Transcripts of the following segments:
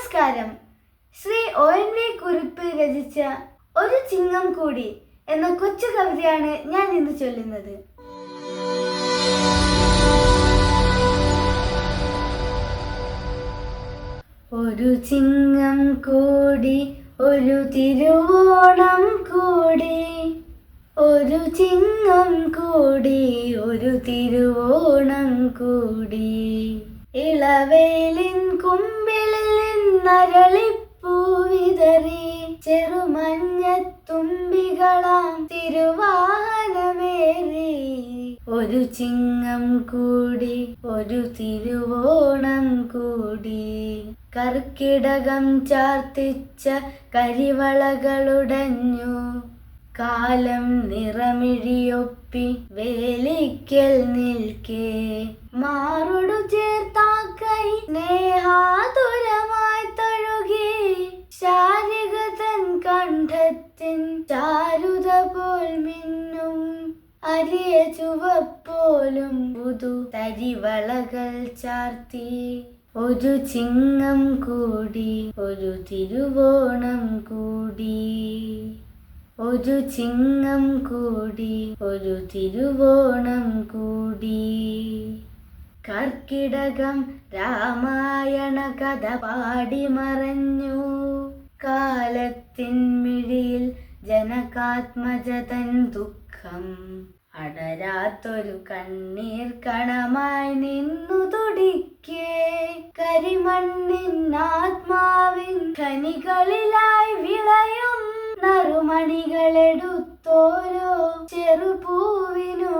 നമസ്കാരം. Shri O N V കുറിപ്പ് രചിച്ച ഒരു ചിങ്ങം കൂടി എന്ന കൊച്ചു കവിതയാണ് ഞാൻ ഇന്ന് ചൊല്ലുന്നത്. ഒരു ചിങ്ങം കൂടി ഒരു തിരുവോണം കൂടി. ഒരു ചിങ്ങം കൂടി ഒരു തിരുവോണം കൂടി. ഇളവേലിൻ കുമ്പിളിൽ നിന്നരളിപ്പൂ വിതറി. ചെറുമഞ്ഞത്തുമ്പികളാം തിരുവാഹനമേറി. ഒരു ചിങ്ങം കൂടി ഒരു തിരുവോണം കൂടി. കർക്കിടകം ചാർത്തിച്ച കരിവളകളുടഞ്ഞു. കാലം നിറമിഴിയൊപ്പി വേലിക്കൽ നിൽക്കേ. മാറുടു ചേർത്താക്കൈ സ്നേഹാതുരമായി തഴുകി ശാരിക തൻ കണ്ഠത്തിൻ ചാരുത പോൽ മിന്നും അരിയ ചുവപ്പോലും പുതു തരിവളകൾ ചാർത്തി. ഒരു ചിങ്ങം കൂടി ഒരു തിരുവോണം കൂടി. ഒരു ചിങ്ങം കൂടി ഒരു തിരുവോണം കൂടി. കർക്കിടകം രാമായണ കഥ പാടി മറഞ്ഞു. കാലത്തിൻ മിഴിയിൽ ജനകാത്മജതൻ ദുഃഖം അടരാത്തൊരു കണ്ണീർ കണമായി നിന്നു തുടിക്കേ. കരിമണ്ണിൻ ആത്മാവിൻ ഖനികളിലായി വിളയും നറുമണികളെടുത്തോരോ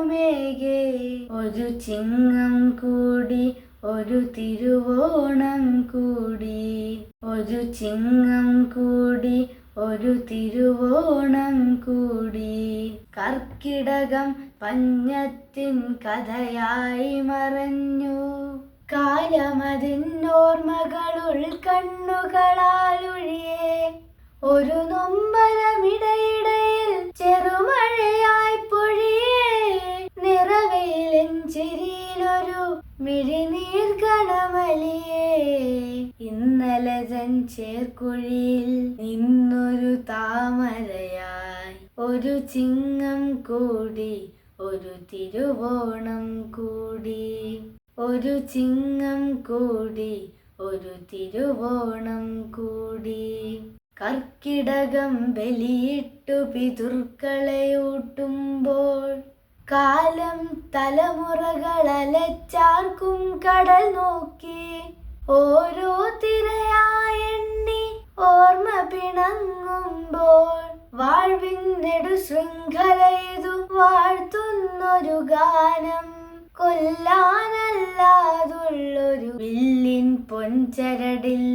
ചെറുപൂവിനുമേകെ ഒരു ചിങ്ങം കൂടി ഒരു തിരുവോണം കൂടി. ഒരു ചിങ്ങം കൂടി ഒരു തിരുവോണം കൂടി. കർക്കിടകം പഞ്ഞത്തിൻ കഥയായി മറഞ്ഞു. കാലമതിൻ ഓർമ്മകളുൾ കണ്ണുകളാലൊഴിയേ ഒരു നൊമ്പരമിടയിടയിൽ കണമലിയേ ഇന്നലെ ജൻ ചേർക്കുഴിയിൽ നിന്നൊരു താമരയായി. ഒരു ചിങ്ങം കൂടി ഒരു തിരുവോണം കൂടി. ഒരു ചിങ്ങം കൂടി ഒരു തിരുവോണം കൂടി. കർക്കിടകം ബലിയിട്ടു പിതൃക്കളെയൂട്ടുമ്പോൾ കാലം തലമുറകളലച്ചാർക്കും കടൽ നോക്കി. ഓരോ തിരയായെണ്ണി ഓർമ്മ പിണങ്ങുമ്പോൾ വാഴ്വിൻ നെടു ശൃംഖലയിതു വാഴ്ത്തുന്നൊരു ഗാനം. കൊല്ലാനല്ലാതുള്ളൊരു വില്ലിൻ പൊൻചരടിൽ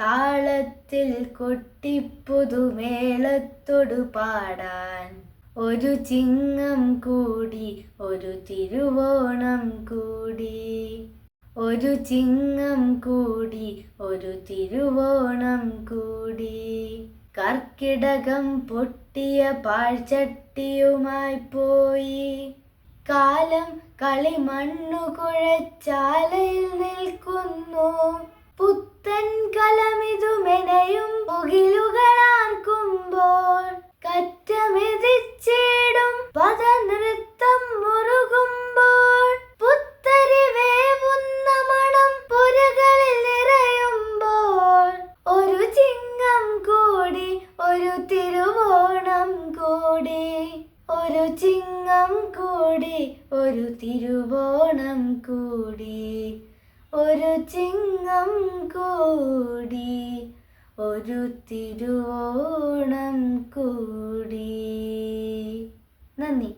താളത്തിൽ കൊട്ടിപ്പുതുമേളത്തൊടു പാടാൻ. ഒരു ചിങ്ങം കൂടി ഒരു തിരുവോണം കൂടി. ഒരു ചിങ്ങം കൂടി ഒരു തിരുവോണം കൂടി. കർക്കിടകം പൊട്ടിയ പാഴ്ചട്ടിയുമായി പോയി. കാലം കളിമണ്ണു കുഴച്ചാലയിൽ നിൽക്കുന്നു. പുത്തൻ കലമിതു മെനയും പുകിലുകളാർക്കുമ്പോൾ ഒരു തിരുവോണം കൂടി ഒരു ചിങ്ങം കൂടി ഒരു തിരുവോണം കൂടി ഒരു ചിങ്ങം കൂടി ഒരു തിരുവോണം കൂടി. നന്ദി.